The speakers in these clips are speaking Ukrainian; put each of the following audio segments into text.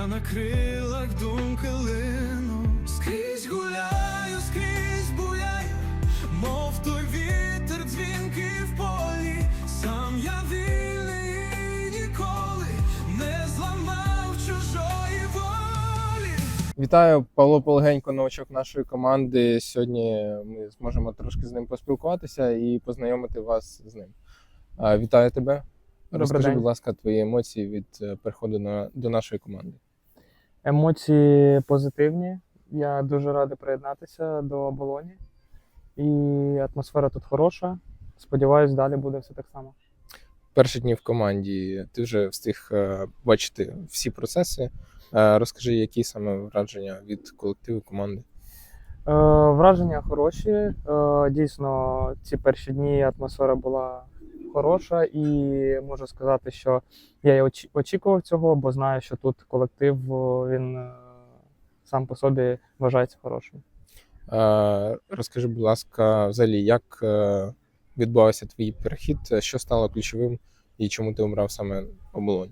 Я на крилах думки лину, скрізь гуляю, скрізь буяю, мов той вітер дзвінкий в полі, сам я вільний і ніколи не зламав чужої волі. Вітаю, Павло Полегенько, новачок нашої команди. Сьогодні ми зможемо трошки з ним поспілкуватися і познайомити вас з ним. Вітаю тебе. Розкажи, будь ласка, твої емоції від е, переходу на, до нашої команди. Емоції позитивні. Я дуже радий приєднатися до оболоні. І атмосфера тут хороша. Сподіваюсь, далі буде все так само. Перші дні в команді ти вже встиг е, бачити всі процеси. Е, Розкажи, які саме враження від колективу команди. Е, враження хороші. Дійсно, ці перші дні атмосфера була хороша, і можу сказати, що я і очікував цього, бо знаю, що тут колектив він е, сам по собі вважається хорошим. Е, Розкажи, будь ласка, взагалі, як е, відбувався твій перехід, що стало ключовим і чому ти обрав саме оболонь?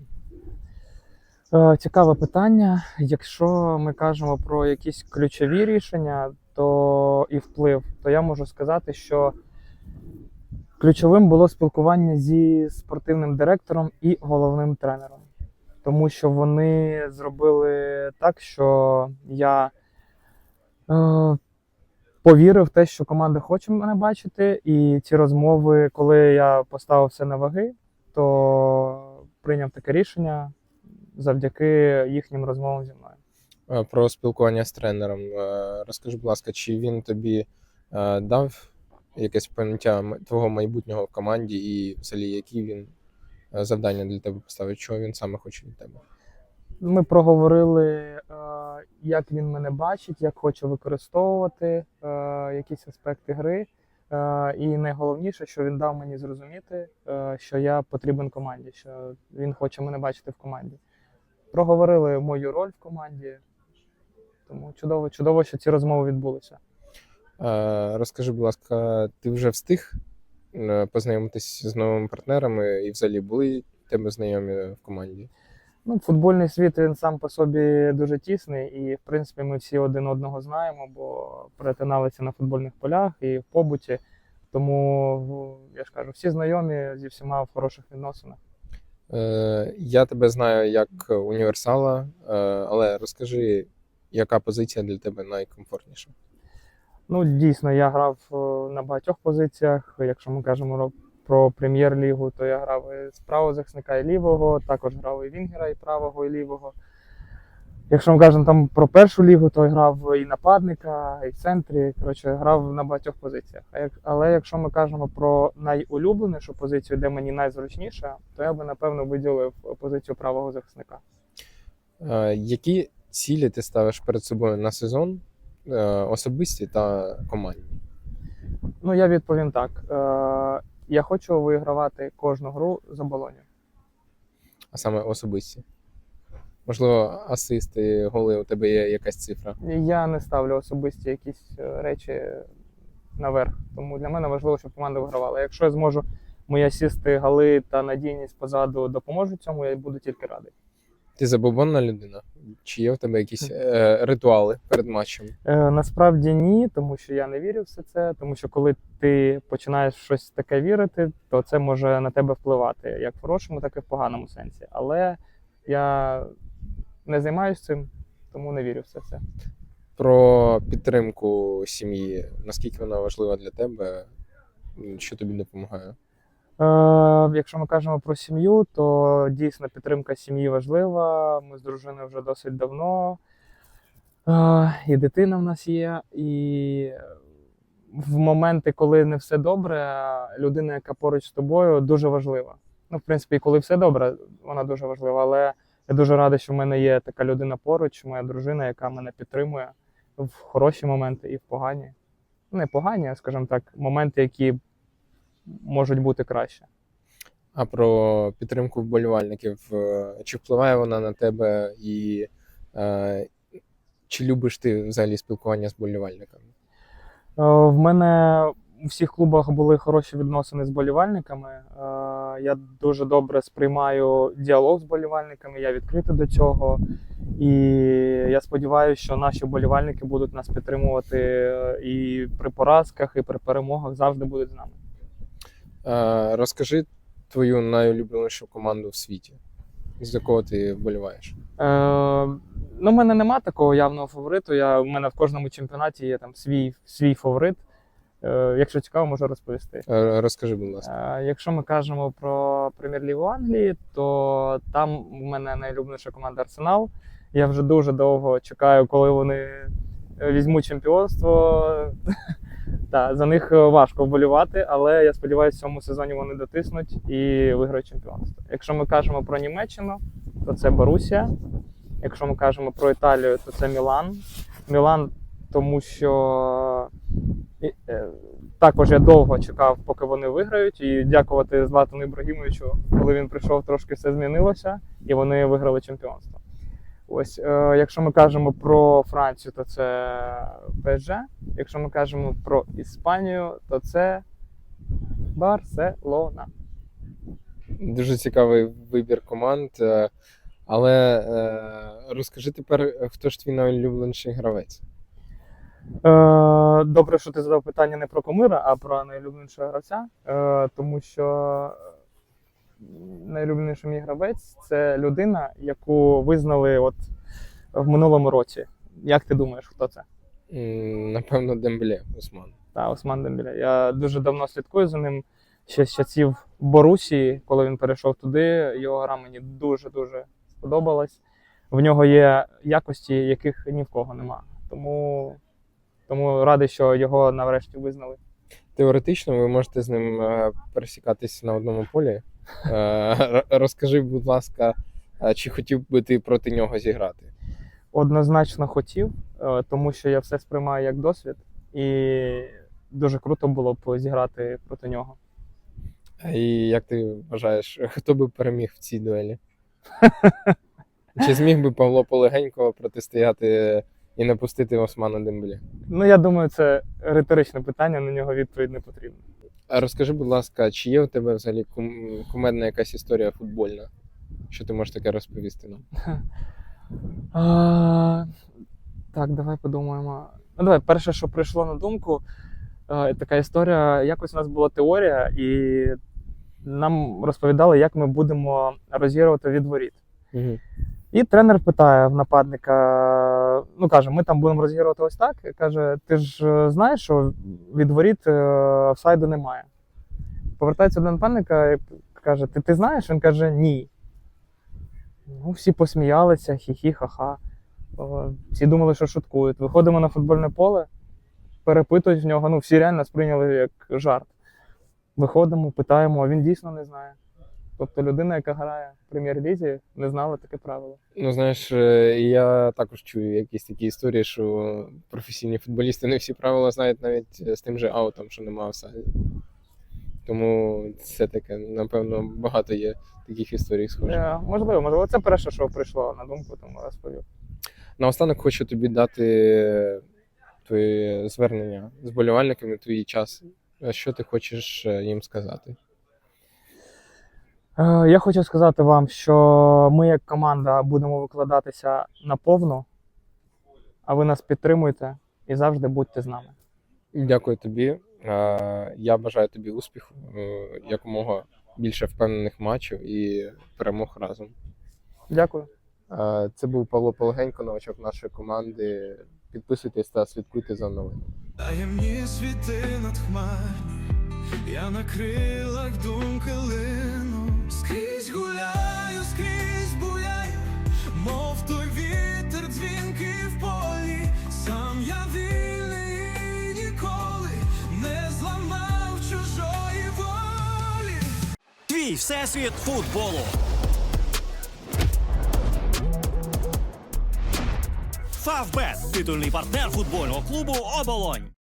Цікаве питання. Якщо ми кажемо про якісь ключові рішення, то і вплив, то я можу сказати, що ключовим було спілкування зі спортивним директором і головним тренером, тому що вони зробили так, що я е, повірив в те, що команда хоче мене бачити, і ці розмови, коли я поставив все на ваги, то прийняв таке рішення завдяки їхнім розмовам зі мною. Е, Про спілкування з тренером. Е, Розкажи, будь ласка, чи він тобі е, дав якесь поняття твого майбутнього в команді, і взагалі які він е, завдання для тебе поставив? Чого він саме хоче від тебе? Ми проговорили, е, як він мене бачить, як хоче використовувати е, якісь аспекти гри. І найголовніше, що він дав мені зрозуміти, що я потрібен команді, що він хоче мене бачити в команді. Проговорили мою роль в команді. Тому чудово, чудово, що ці розмови відбулися. Е, Розкажи, будь ласка, ти вже встиг е, познайомитись з новими партнерами і взагалі були тебе знайомі в команді? Ну, футбольний світ він сам по собі дуже тісний, і в принципі ми всі один одного знаємо, бо перетиналися на футбольних полях і в побуті. Тому я ж кажу, всі знайомі зі всіма в хороших відносинах. Е, Я тебе знаю як універсала, е, але розкажи, яка позиція для тебе найкомфортніша? Ну, дійсно, я грав е, на багатьох позиціях. Якщо ми кажемо про прем'єр-лігу, то я грав і з правого захисника і лівого, також грав і вінгера, і правого, і лівого. Якщо ми кажемо там про першу лігу, то я грав і нападника, і в центрі. Коротше, грав на багатьох позиціях. Але якщо ми кажемо про найулюбленішу позицію, де мені найзручніше, то я би напевно виділив позицію правого захисника. Е, Які цілі ти ставиш перед собою на сезон, особисті та командні? Ну, я відповім так: е, я хочу вигравати кожну гру з оболоню. а саме особисті? Можливо, асисти, голи у тебе є якась цифра. Я не ставлю особисті якісь е, речі наверх. Тому для мене важливо, щоб команда вигравала. Якщо я зможу мої асісти, гали та надійність позаду допоможуть цьому, я буду тільки радий. Ти забобонна людина? Чи є в тебе якісь е, ритуали перед матчем? Е, насправді ні, тому що я не вірю в все це. Тому що коли ти починаєш в щось таке вірити, то це може на тебе впливати як в хорошому, так і в поганому сенсі. Але я не займаюся цим, тому не вірю в все це. Про підтримку сім'ї. Наскільки вона важлива для тебе? Що тобі допомагає? Е, якщо ми кажемо про сім'ю, то дійсно підтримка сім'ї важлива. Ми з дружиною вже досить давно. Е, і дитина в нас є. І в моменти, коли не все добре, людина, яка поруч з тобою, дуже важлива. Ну, в принципі, і коли все добре, вона дуже важлива. Але я дуже радий, що в мене є така людина поруч, моя дружина, яка мене підтримує в хороші моменти і в погані. Ну, Не погані, а скажімо так, моменти, які можуть бути краще. А про підтримку вболівальників. е, Чи впливає вона на тебе і е, чи любиш ти взагалі спілкування з вболівальниками? Е, В мене у всіх клубах були хороші відносини з болівальниками. Е, Я дуже добре сприймаю діалог з болівальниками, я відкритий до цього. І я сподіваюся, що наші болівальники будуть нас підтримувати і при поразках, і при перемогах завжди будуть з нами. Е, Розкажи твою найулюбленішу команду в світі, з якого ти вболіваєш. Е, ну, в мене нема такого явного фавориту. Я, у мене в кожному чемпіонаті є там свій, свій фаворит. Е, якщо цікаво, можу розповісти. Е, Розкажи, будь ласка. Е, Якщо ми кажемо про прем'єр-лігу Англії, то там у мене найулюбленіша команда Арсенал. Я вже дуже довго чекаю, коли вони візьмуть чемпіонство. Та, за них е, важко вболівати, але я сподіваюся, в цьому сезоні вони дотиснуть і виграють чемпіонство. Якщо ми кажемо про Німеччину, то це Борусія. Якщо ми кажемо про Італію, то це Мілан. Мілан, тому що е, також я довго чекав, поки вони виграють. І дякувати Златану Ібрагімовичу, коли він прийшов, трошки все змінилося, і вони виграли чемпіонство. Ось, е, якщо ми кажемо про Францію, то це ПСЖ. Якщо ми кажемо про Іспанію, то це Барселона. Дуже цікавий вибір команд. е, Але е, розкажи тепер, хто ж твій найулюбленіший гравець? Е, добре, що ти задав питання не про Комира, а про найулюбленішого гравця. Е, тому що найулюбленіший мій гравець це людина, яку визнали от в минулому році. Як ти думаєш, хто це? Напевно, Дембле Усман. Та Осман Дембеля. Я дуже давно слідкую за ним ще з часів Борусії, коли він перейшов туди. Його гра мені дуже-дуже сподобалась. В нього є якості, яких ні в кого нема. Тому, тому радий, що його нарешті визнали. Теоретично ви можете з ним е, пересікатися на одному полі. Е, Розкажи, будь ласка, е, чи хотів би ти проти нього зіграти? Однозначно хотів, е, тому що я все сприймаю як досвід, і дуже круто було б зіграти проти нього. І як ти вважаєш, хто би переміг в цій дуелі? Чи зміг би Павло Полегенько протистояти і не пустити Османа Дембле? Ну, я думаю, це риторичне питання, на нього відповідь не потрібна. А розкажи, будь ласка, чи є у тебе взагалі кум- кумедна якась історія футбольна? Що ти можеш таке розповісти нам? А, так, давай подумаємо. Ну, давай, перше, що прийшло на думку, е, така історія. Якось у нас була теорія, і нам розповідали, як ми будемо розігрувати від воріт. Угу. І тренер питає в нападника: ну каже, ми там будемо розігрувати ось так. Каже: ти ж е, знаєш, що від воріт е, офсайду немає. Повертається до нападника і каже: Ти, ти знаєш? Він каже, ні. Ну, всі посміялися, хі-хі, ха-ха. Всі думали, що шуткують. Виходимо на футбольне поле, перепитують в нього. Ну, всі реально сприйняли як жарт. Виходимо, питаємо, а він дійсно не знає. Тобто людина, яка грає в прем'єр-лізі, не знала таке правило. Ну, знаєш, е, я також чую якісь такі історії, що професійні футболісти не всі правила знають навіть е, з тим же аутом, що нема офсайду. Тому це таке, напевно, багато є таких історій схожих. Е, можливо, можливо, це перше, що прийшло на думку, тому розповів. Наостанок хочу тобі дати твоє звернення з болівальниками, твій час. Що ти хочеш їм сказати? Е, Я хочу сказати вам, що ми, як команда, будемо викладатися наповну, а ви нас підтримуйте і завжди будьте з нами. Дякую тобі. Е, Я бажаю тобі успіху, е, якомога більше впевнених матчів і перемог разом. Дякую. Це був Павло Полегенько, новачок нашої команди. Підписуйтесь та слідкуйте за новинами. Таємні світи надхмарні, я на крилах думки лину, всесвіт футболу. Фавбет титульний партнер футбольного клубу Оболонь.